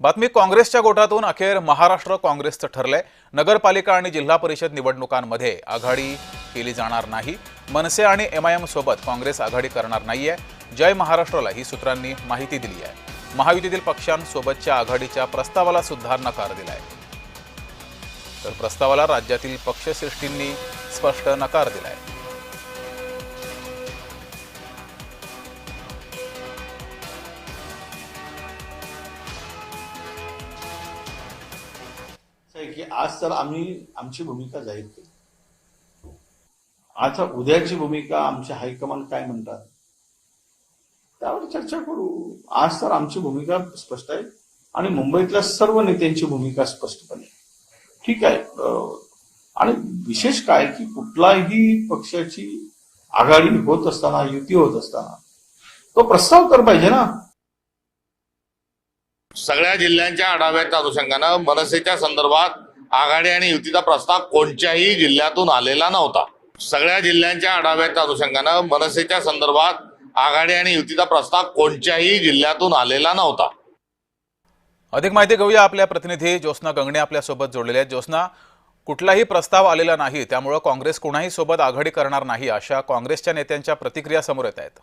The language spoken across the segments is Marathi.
बातमी काँग्रेसच्या गोटातून अखेर महाराष्ट्र काँग्रेसचं ठरलंय. नगरपालिका आणि जिल्हा परिषद निवडणुकांमध्ये आघाडी केली जाणार नाही. मनसे आणि एम आय एमसोबत काँग्रेस आघाडी करणार नाहीये. जय महाराष्ट्राला ही सूत्रांनी माहिती दिली आहे. महायुतीतील पक्षांसोबतच्या आघाडीच्या प्रस्तावाला सुद्धा नकार दिलाय. तर प्रस्तावाला राज्यातील पक्षश्रेष्ठींनी स्पष्ट नकार दिलाय. आहे की आज तर आम्ही आमची भूमिका जाहीर केली. आता उद्याची भूमिका आमचे हायकमांड काय म्हणतात? त्यावर चर्चा करू. आज तर आमची भूमिका स्पष्ट आहे आणि मुंबईतल्या सर्व नेत्यांची भूमिका स्पष्टपणे. ठीक आहे आणि विशेष काय की कुठलाही पक्षाची आघाडी होत असताना युती होत असताना तो प्रस्ताव तर पाहिजे ना. सगळ्या जिल्ह्यांच्या आढाव्याच्या अनुषंगानं मनसेच्या संदर्भात आघाडी आणि युतीचा प्रस्ताव कोणत्याही जिल्ह्यातून आलेला नव्हता. सगळ्या जिल्ह्यांच्या आढाव्याच्या अनुषंगानं मनसेच्या संदर्भात आघाडी आणि युतीचा प्रस्ताव कोणत्याही जिल्ह्यातून आलेला नव्हता. अधिक माहिती घेऊया आपल्या प्रतिनिधी ज्योत्ना गंगणे आपल्यासोबत जोडलेल्या आहेत. ज्योत्ना कुठलाही प्रस्ताव आलेला नाही त्यामुळं काँग्रेस कुणाही सोबत आघाडी करणार नाही अशा काँग्रेसच्या नेत्यांच्या प्रतिक्रिया समोर येत आहेत.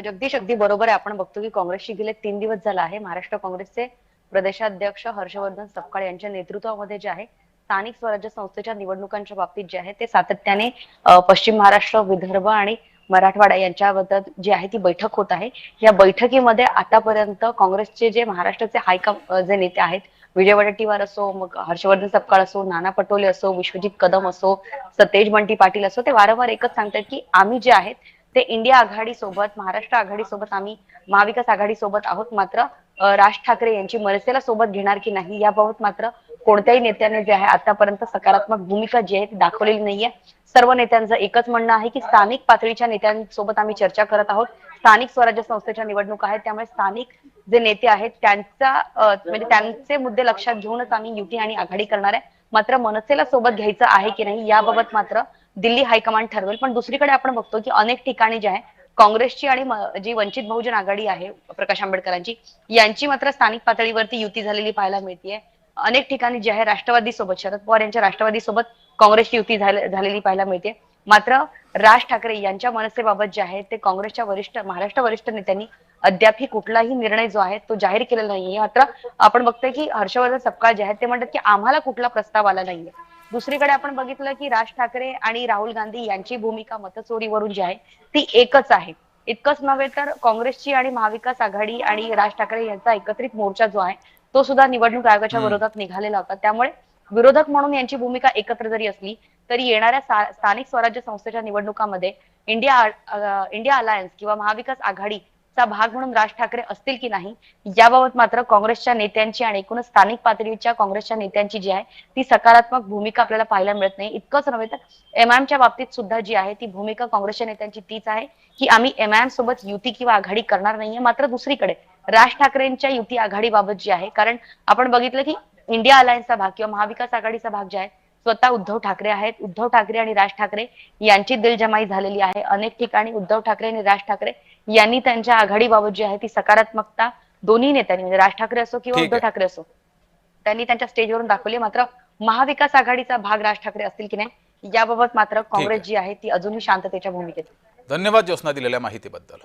जगदीश अगदी बरोबर आहे. आपण बघतो की काँग्रेसची गेले तीन दिवस झाला आहे. महाराष्ट्र काँग्रेसचे प्रदेशाध्यक्ष हर्षवर्धन सपकाळ यांच्या नेतृत्वामध्ये जे आहे स्थानिक स्वराज्य संस्थेच्या निवडणुकांच्या बाबतीत जे आहे ते सातत्याने पश्चिम महाराष्ट्र विदर्भ आणि मराठवाडा यांच्याबद्दल जी आहे ती बैठक होत आहे. या बैठकीमध्ये आतापर्यंत काँग्रेसचे जे महाराष्ट्राचे हायकम जे नेते आहेत विजय वडेट्टीवार असो मग हर्षवर्धन सपकाळ असो नाना पटोले असो विश्वजित कदम असो सतेज बंटी पाटील असो ते वारंवार एकच सांगतात की आम्ही जे आहेत ते इंडिया आघाडी सोबत महाराष्ट्र आघाडी सोबत आम्ही महाविकास आघाडी सोबत आहोत. मात्र राज ठाकरे यांची मनसेला सोबत घेणार की नाही याबाबत मात्र कोणत्याही नेत्याने जे आहे आतापर्यंत सकारात्मक भूमिका जी आहे ती दाखवलेली नाहीये. सर्व नेत्यांचं एकच म्हणणं आहे की स्थानिक पातळीच्या नेत्यांसोबत आम्ही चर्चा करत आहोत. स्थानिक स्वराज्य संस्थेच्या निवडणुका आहेत त्यामुळे स्थानिक जे नेते आहेत त्यांचा म्हणजे त्यांचे मुद्दे लक्षात घेऊनच आम्ही युती आणि आघाडी करणार आहे. मात्र मनसेला सोबत घ्यायचं आहे की नाही याबाबत मात्र दिल्ली हायकमांड ठरवेल. पण दुसरीकडे आपण बघतो की अनेक ठिकाणी जे आहे काँग्रेसची आणि जी वंचित बहुजन आघाडी आहे प्रकाश आंबेडकरांची यांची मात्र स्थानिक पातळीवरती युती झालेली पाहायला मिळतीये. अनेक ठिकाणी जे आहे राष्ट्रवादी सोबत शरद पवार यांच्या राष्ट्रवादी सोबत काँग्रेसची युती झाले- झालेली पाहायला मिळते. मात्र राज ठाकरे यांच्या मनसेबाबत जे आहे ते काँग्रेसच्या वरिष्ठ महाराष्ट्र वरिष्ठ नेत्यांनी अद्यापही कुठलाही निर्णय जो आहे तो जाहीर केलेला नाहीये. मात्र आपण बघतोय की हर्षवर्धन सपकाळ जे आहेत ते म्हणतात की आम्हाला कुठला प्रस्ताव आला नाहीये. दुसरीकडे आपण बघितलं की राज ठाकरे आणि राहुल गांधी यांची भूमिका मतचोरीवरून जी आहे ती एकच आहे इतकंच नव्हे तर काँग्रेसची आणि महाविकास आघाडी आणि राज ठाकरे यांचा एकत्रित मोर्चा जो आहे तो सुद्धा निवडणूक आयोगाच्या. विरोधात निघालेला होता त्यामुळे विरोधक म्हणून यांची भूमिका एकत्र जरी असली तरी येणाऱ्या स्थानिक स्वराज्य संस्थेच्या निवडणुकामध्ये इंडिया इंडिया अलायन्स किंवा महाविकास चा भाग म्हणून राज ठाकरे असतील की नाही याबाबत मात्र काँग्रेसच्या नेत्यांची आणि एकूणच स्थानिक पातळीच्या काँग्रेसच्या नेत्यांची जी आहे ती सकारात्मक भूमिका आपल्याला पाहायला मिळत नाही. इतकंच नव्हे तर एमआयएमच्या बाबतीत सुद्धा जी आहे ती भूमिका काँग्रेसच्या नेत्यांची तीच आहे की आम्ही एमआयएम सोबत युती किंवा आघाडी करणार नाहीये मात्र दुसरीकडे राज ठाकरेंच्या युती आघाडीबाबत जी आहे कारण आपण बघितलं की इंडिया अलायन्सचा भाग किंवा महाविकास आघाडीचा भाग जे आहे स्वतः उद्धव ठाकरे आहेत. उद्धव ठाकरे आणि राज ठाकरे यांची दिलजमाई झालेली आहे. अनेक ठिकाणी उद्धव ठाकरे आणि राज ठाकरे यांनी त्यांच्या आघाडीबाबत जी आहे ती सकारात्मकता दोन्ही नेत्यांनी म्हणजे राज ठाकरे असो किंवा उद्धव. ठाकरे असो त्यांनी त्यांच्या स्टेजवरून दाखवली. मात्र महाविकास आघाडीचा भाग राज ठाकरे असतील की नाही याबाबत मात्र काँग्रेस जी आहे ती अजूनही शांततेच्या भूमिकेत. धन्यवाद ज्योत्स्ना दिलेल्या माहितीबद्दल.